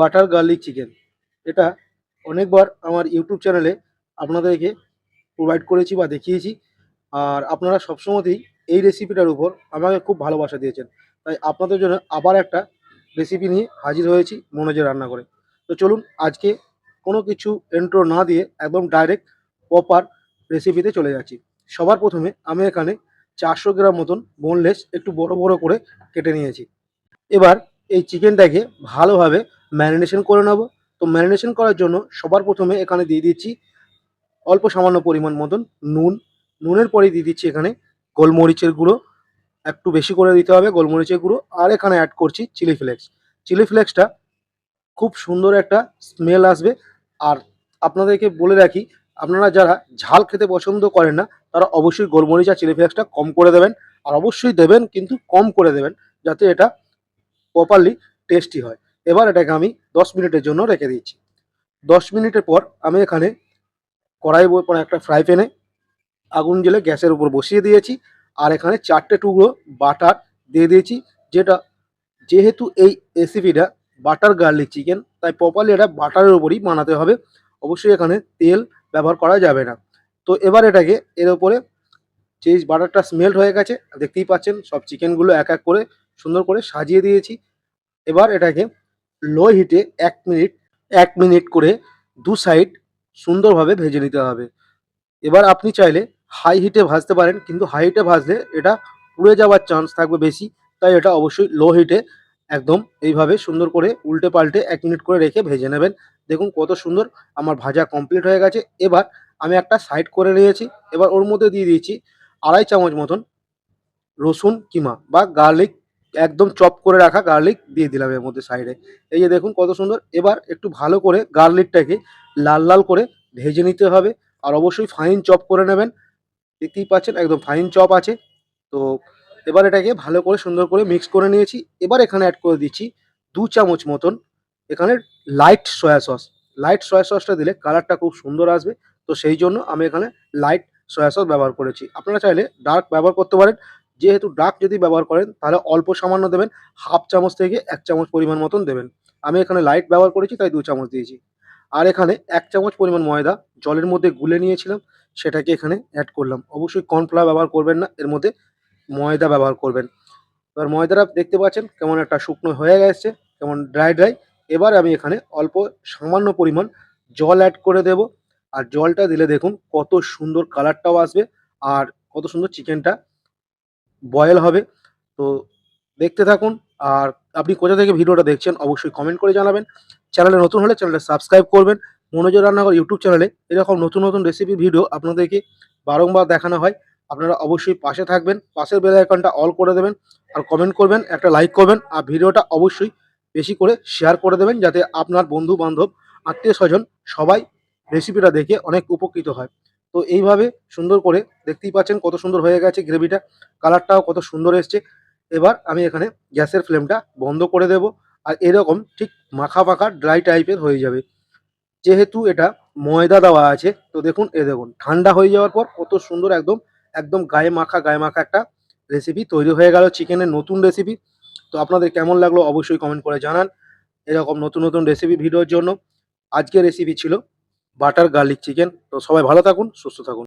Butter garlic chicken. এটা অনেকবার আমার ইউটিউব চ্যানেলে আপনাদেরকে প্রোভাইড করেছি বা দেখিয়েছি। আর আপনারা সবসময়তেই এই রেসিপিটার উপর আমাকে খুব ভালোবাসা দিয়েছেন। তাই আপনাদের জন্য আবার একটা রেসিপি নিয়ে হাজির হয়েছি মনোজে রান্না করে তো চলুন আজকে কোনো কিছু এন্ট্রো না দিয়ে একদম ডাইরেক্ট প্রপার রেসিপিতে চলে যাচ্ছি। সবার প্রথমে আমি এখানে চারশো গ্রাম মতন বোনলেস একটু বড় বড় করে কেটে নিয়েছি। এবার এই চিকেনটাকে ভালোভাবে ম্যারিনেশন করে নেব। তো ম্যারিনেশন করার জন্য সবার প্রথমে এখানে দিয়ে দিচ্ছি অল্প সামান্য পরিমাণ মতন নুন। নুনের পরে দিয়ে দিচ্ছি এখানে গোলমরিচের গুঁড়ো। একটু বেশি করে দিতে হবে গোলমরিচের গুঁড়ো। আর এখানে অ্যাড করছি চিলি ফ্লেক্স চিলি ফ্লেক্সটা খুব সুন্দর একটা স্মেল আসবে। আর আপনাদেরকে বলে রাখি, আপনারা যারা ঝাল খেতে পছন্দ করেন না, তারা অবশ্যই গোলমরিচ আর চিলি ফ্লেক্সটা কম করে দেবেন। আর অবশ্যই দেবেন, কিন্তু কম করে দেবেন, যাতে এটা প্রপারলি টেস্টি হয়। এবার এটাকে আমি দশ মিনিটের জন্য রেখে দিচ্ছি দশ মিনিটের পর আমি এখানে কড়াই পর একটা ফ্রাই প্যানে আগুন জ্বেলে গ্যাসের উপর বসিয়ে দিয়েছি আর এখানে চারটে টুকরো বাটার দিয়ে দিয়েছি, যেটা যেহেতু এই রেসিপিটা বাটার গার্লিক চিকেন, তাই প্রপারলি এটা বাটারের উপরই বানাতে হবে। অবশ্যই এখানে তেল ব্যবহার করা যাবে না। তো এবার এটাকে এর উপরে যে বাটারটা স্মেল্ট হয়ে গেছে, দেখতেই পাচ্ছেন সব চিকেনগুলো এক এক করে সুন্দর করে সাজিয়ে দিয়েছি। এবার এটাকে লো হিটে এক মিনিট এক মিনিট করে দু সাইড সুন্দরভাবে ভেজে নিতে হবে। এবার আপনি চাইলে হাই হিটে ভাজতে পারেন, কিন্তু হাই হিটে ভাজলে এটা পুড়ে যাওয়ার চান্স থাকবে বেশি। তাই এটা অবশ্যই লো হিটে একদম এইভাবে সুন্দর করে উল্টে পাল্টে এক মিনিট করে রেখে ভেজে নেবেন। দেখুন কত সুন্দর আমার ভাজা কমপ্লিট হয়ে গেছে। এবার আমি একটা সাইড করে নিয়েছি। এবার ওর মধ্যে দিয়ে দিয়েছি আড়াই চামচ মতন রসুন কিমা বা গার্লিক একদম চপ করে রাখা গার্লিক দিয়ে দিলাম এর মধ্যে সাইডে এই যে দেখুন কত সুন্দর। এবার একটু ভালো করে গার্লিকটাকে লাল লাল করে ভেজে নিতে হবে। আর অবশ্যই ফাইন চপ করে নেবেন। দেখতেই পাচ্ছেন একদম ফাইন চপ আছে। তো এবার এটাকে ভালো করে সুন্দর করে মিক্স করে নিয়েছি। এবার এখানে অ্যাড করে দিচ্ছি দু চামচ মতন এখানে light soya sauce light soya সসটা দিলে কালারটা খুব সুন্দর আসবে। তো সেই জন্য আমি এখানে লাইট সয়া সস ব্যবহার করেছি। আপনারা চাইলে ডার্ক ব্যবহার করতে পারেন। যেহেতু ডাক যদি ব্যবহার করেন, তাহলে অল্প সামান্য দেবেন হাফ চামচ থেকে এক চামচ পরিমাণ মতন দেবেন। আমি এখানে লাইট ব্যবহার করেছি, তাই দু চামচ দিয়েছি। আর এখানে এক চামচ পরিমাণ ময়দা, জলের মধ্যে গুলে নিয়েছিলাম, সেটাকে এখানে অ্যাড করলাম। অবশ্যই কর্নফ্লাওয়ার ব্যবহার করবেন না, এর মধ্যে ময়দা ব্যবহার করবেন। এবার ময়দাটা দেখতে পাচ্ছেন, কেমন একটা শুকনো হয়ে গেছে, কেমন ড্রাই ড্রাই এবার আমি এখানে অল্প সামান্য পরিমাণ জল অ্যাড করে দেব। আর জলটা দিলে দেখুন, কত সুন্দর কালারটাও আসবে, আর কত সুন্দর চিকেনটা বয়েল হবে। তো দেখতে থাকুন। আর আপনি কোথা থেকে ভিডিওটা দেখছেন অবশ্যই কমেন্ট করে জানাবেন। চ্যানেলে নতুন হলে চ্যানেলটা সাবস্ক্রাইব করবেন। মনোযোগ রান্নাঘর ইউটিউব চ্যানেলে এরকম নতুন নতুন রেসিপি ভিডিও আপনাদেরকে বারংবার দেখানো হয়। আপনারা অবশ্যই পাশে থাকবেন। পাশের বেল আইকনটা অল করে দেবেন। আর কমেন্ট করবেন, একটা লাইক করবেন। আর ভিডিওটা অবশ্যই বেশি করে শেয়ার করে দেবেন, যাতে আপনার বন্ধু বান্ধব আত্মীয় স্বজন সবাই রেসিপিটা দেখে অনেক উপকৃত হয়। তো এইভাবে সুন্দর করে দেখতেই পাচ্ছেন কত সুন্দর হয়ে গেছে গ্রেভিটা। কালারটাও কত সুন্দর এসছে। এবার আমি এখানে গ্যাসের ফ্লেমটা বন্ধ করে দেব আর এরকম ঠিক মাখা মাখা ড্রাই টাইপের হয়ে যাবে। যেহেতু এটা ময়দা দেওয়া আছে, তো দেখুন, এ দেখুন, ঠান্ডা হয়ে যাওয়ার পর কত সুন্দর একদম একদম গায়ে মাখা গায়ে মাখা একটা রেসিপি তৈরি হয়ে গেল চিকেনের নতুন রেসিপি তো আপনাদের কেমন লাগল অবশ্যই কমেন্ট করে জানান। এরকম নতুন নতুন রেসিপি ভিডিওর জন্য। আজকের রেসিপি ছিল বাটার গার্লিক চিকেন। তো সবাই ভালো থাকুন সুস্থ থাকুন।